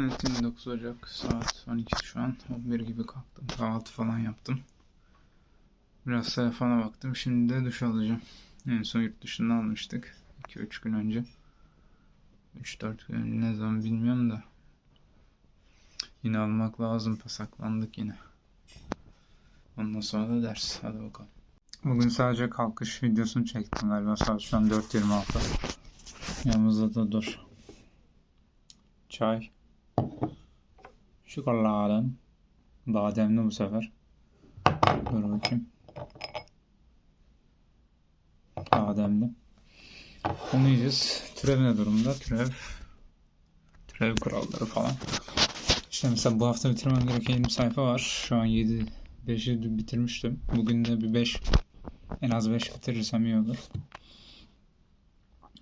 Evet 29 Ocak saat 12 şu an. 11 gibi kalktım. Kahvaltı falan yaptım. Biraz telefona baktım. Şimdi de duş alacağım. En son yurt dışından almıştık. 2-3 gün önce. 3-4 gün önce. Ne zaman bilmiyorum da. Yine almak lazım. Pasaklandık yine. Ondan sonra da ders. Hadi bakalım. Bugün sadece kalkış videosunu çektim galiba. Saat şu an 4.26 yanımızda da dur. Çay Şokoladen. Bademli bu sefer. Dur bakayım. Bademli. Onu yiyeceğiz. Türev ne durumda? Türev. Türev kuralları falan. İşte mesela bu hafta bitirmem gereken 20 sayfa var. Şu an 7 5'i bitirmiştim. Bugün de bir 5 en az 5 bitirirsem iyi olur.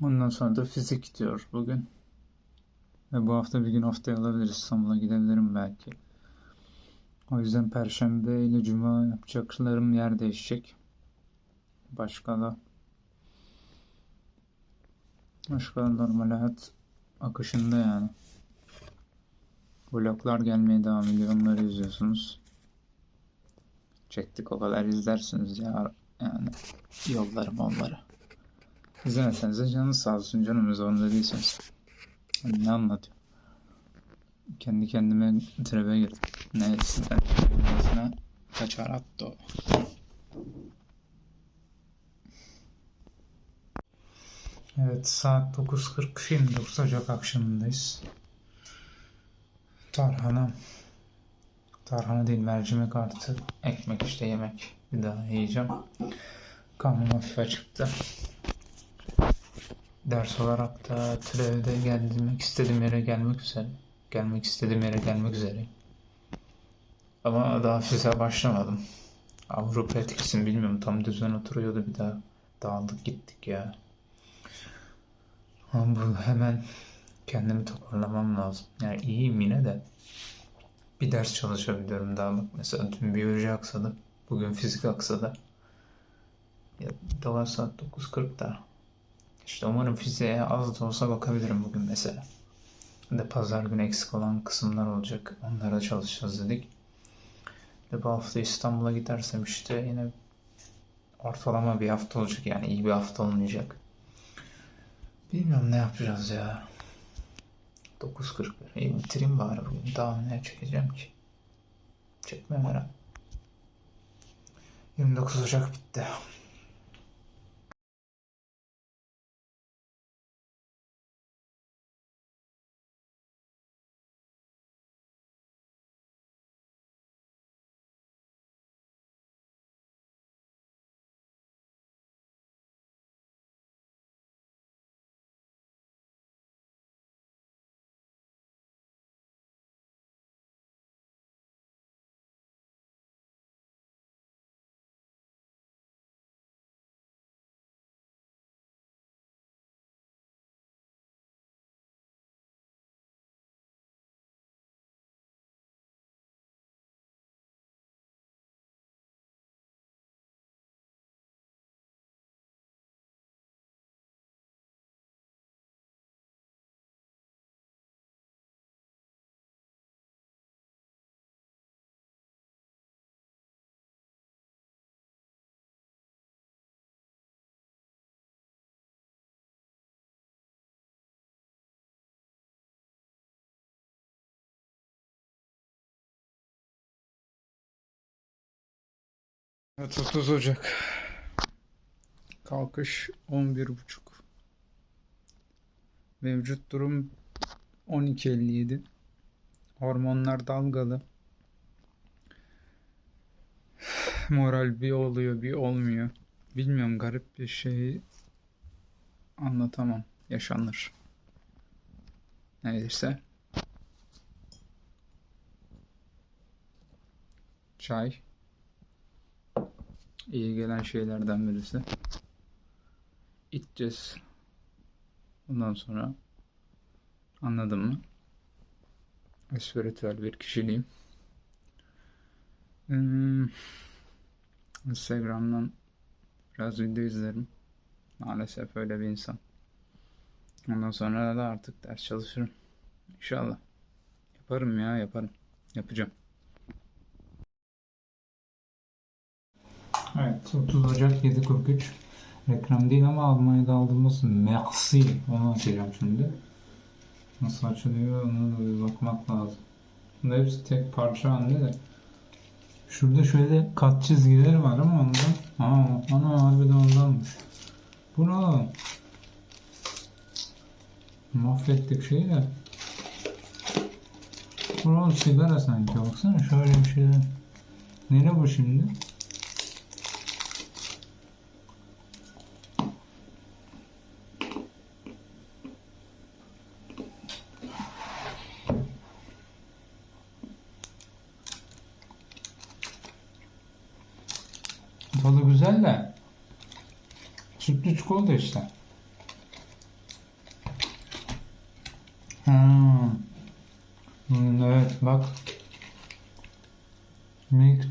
Ondan sonra da fizik diyor bugün. Ve bu hafta bir gün haftaya alabiliriz. İstanbul'a gidebilirim belki. O yüzden Perşembe ile Cuma yapacaklarım yer değişecek. Başka da Başka da normal hayat akışında yani. Vloglar gelmeye devam ediyor. Onları izliyorsunuz. Çektik o kadar izlersiniz ya. Yani yollarım onları. İzlemeseniz de canınız sağ olsun canım. Zorunda değilsiniz. Hani ne anlatıyor? Kendi kendime trebe girdim. Neyse, neyse kaçar attı o. Evet saat 9.40 29 Ocak akşamındayız. Tarhana Tarhana değil mercimek artı ekmek işte yemek bir daha yiyeceğim. Karnım hafif acıktı. Ders olarak da türevde gelmek istediğim yere gelmek üzere. Gelmek istediğim yere gelmek üzereyim. Ama daha fiziğe başlamadım. Avrupa etkisini bilmiyorum. Tam düzen oturuyordu bir daha. Dağıldık gittik ya. Ama bu hemen kendimi toparlamam lazım. Yani iyiyim yine de. Bir ders çalışabiliyorum daha bak. Mesela dün biyoloji aksadı. Bugün fizik aksadı. Ya dolar saat 9.40'da. İşte umarım fiziğe az da olsa bakabilirim bugün mesela. De pazar günü eksik olan kısımlar olacak. Onlara çalışacağız dedik. De bu hafta İstanbul'a gidersem işte yine ortalama bir hafta olacak yani iyi bir hafta olmayacak. Bilmiyorum ne yapacağız ya. 9.41. İyi bitireyim bari bugün. Daha ne çekeceğim ki? Çekmem herhalde. 29 Ocak bitti. Evet 30 Ocak. Kalkış 11.30. Mevcut durum 12.57. Hormonlar dalgalı. Moral bir oluyor bir olmuyor. Bilmiyorum garip bir şey anlatamam. Yaşanır. Neyse. Çay iyi gelen şeylerden birisi. İteceğiz. Bundan sonra anladın mı? Espiritüel bir kişiliğim. Hmm. Instagram'dan biraz video izlerim. Maalesef öyle bir insan. Ondan sonra da artık ders çalışırım. İnşallah. Yaparım ya yaparım. Yapacağım. Evet 30 Ocak 7.43 Reklam değil ama Almanya'da aldığımız Merci onu açacağım şimdi. Nasıl açılıyor ona da bir bakmak lazım. Bunda hepsi tek parça halinde de. Şurada şöyle kat çizgileri var ama ondan. Aa, ana harbiden ondanmış. Bu ne? Mahvettik şeyi de. Bu sigara sanki baksana şöyle bir şey. Nere bu şimdi? Tadı güzel de sütlü çikolata işte. Hmm. Evet bak. Milk.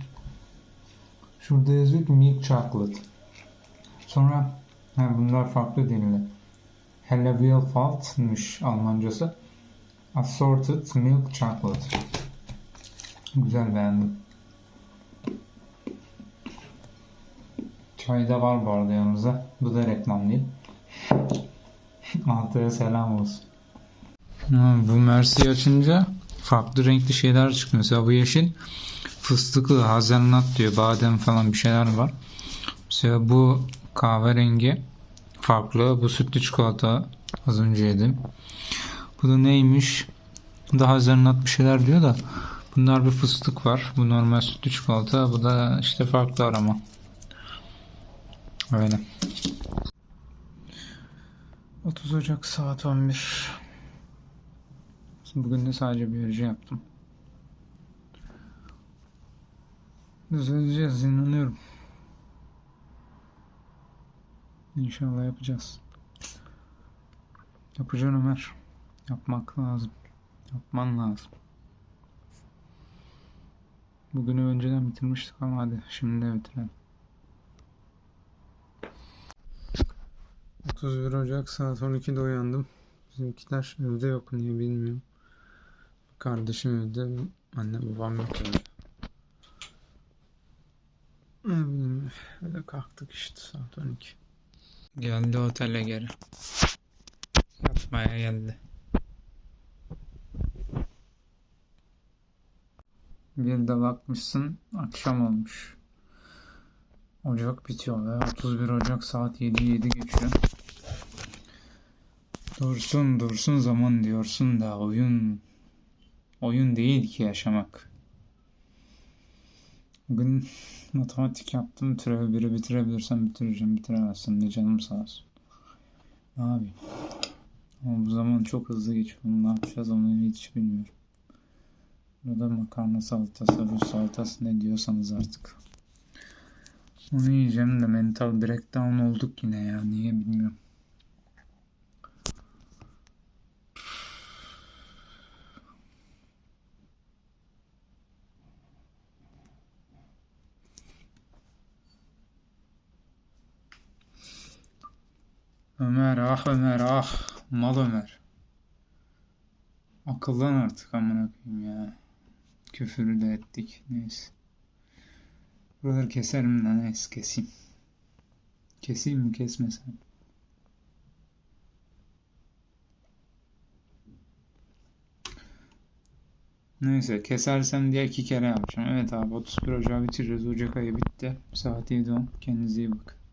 Şurada yazıyor ki milk chocolate. Sonra ha, bunlar farklı dilli. Hellevielfalt'mış Almancası. Assorted milk chocolate. Güzel beğendim. Çay da var bu arada yanımızda. Bu da reklam değil. Altıya selam olsun. Ha, bu Mercy açınca farklı renkli şeyler çıkıyor. Mesela bu yeşil fıstıklı, hazelnut diyor. Badem falan bir şeyler var. Mesela bu kahverengi farklı. Bu sütlü çikolata az önce yedim. Bu da neymiş? Bu da hazelnut bir şeyler diyor da bunlar bir fıstık var. Bu normal sütlü çikolata. Bu da işte farklı arama. Öyle. 30 Ocak saat 11. Bugün de sadece biyoloji yaptım. Düzeleceğiz inanıyorum. İnşallah yapacağız. Yapacaksın Ömer. Yapmak lazım. Yapman lazım. Bugünü önceden bitirmiştik ama hadi şimdi de bitirelim. 31 Ocak saat 12'de uyandım. Bizimkiler evde yok niye bilmiyorum. Kardeşim evde, anne babam yok evde. Ne bileyim, öyle kalktık işte saat 12. Geldi otele geri. Yatmaya geldi. Bir de bakmışsın akşam olmuş. Ocak bitiyor ve 31 Ocak saat 7 7 geçiyor. Dursun dursun zaman diyorsun da oyun oyun değil ki yaşamak. Bugün matematik yaptım. Türev biri bitirebilirsem bitireceğim. Bitiremezsem de canım sağ olsun. Abi. Ama bu zaman çok hızlı geçiyor. Ne yapacağız onu hiç bilmiyorum. Burada makarna salatası, Rus salatası ne diyorsanız artık. Onu yiyeceğim de mental breakdown olduk yine ya. Niye bilmiyorum. Ömer ah Ömer ah. Mal Ömer. Akıllan artık amına koyayım ya. Küfürü de ettik. Neyse. Buraları keserim de neyse keseyim. Keseyim mi kesmesem? Neyse kesersem diye iki kere yapacağım. Evet abi 31 Ocağı bitireceğiz. Ocak ayı bitti. Saat 7.10. Kendinize iyi bakın.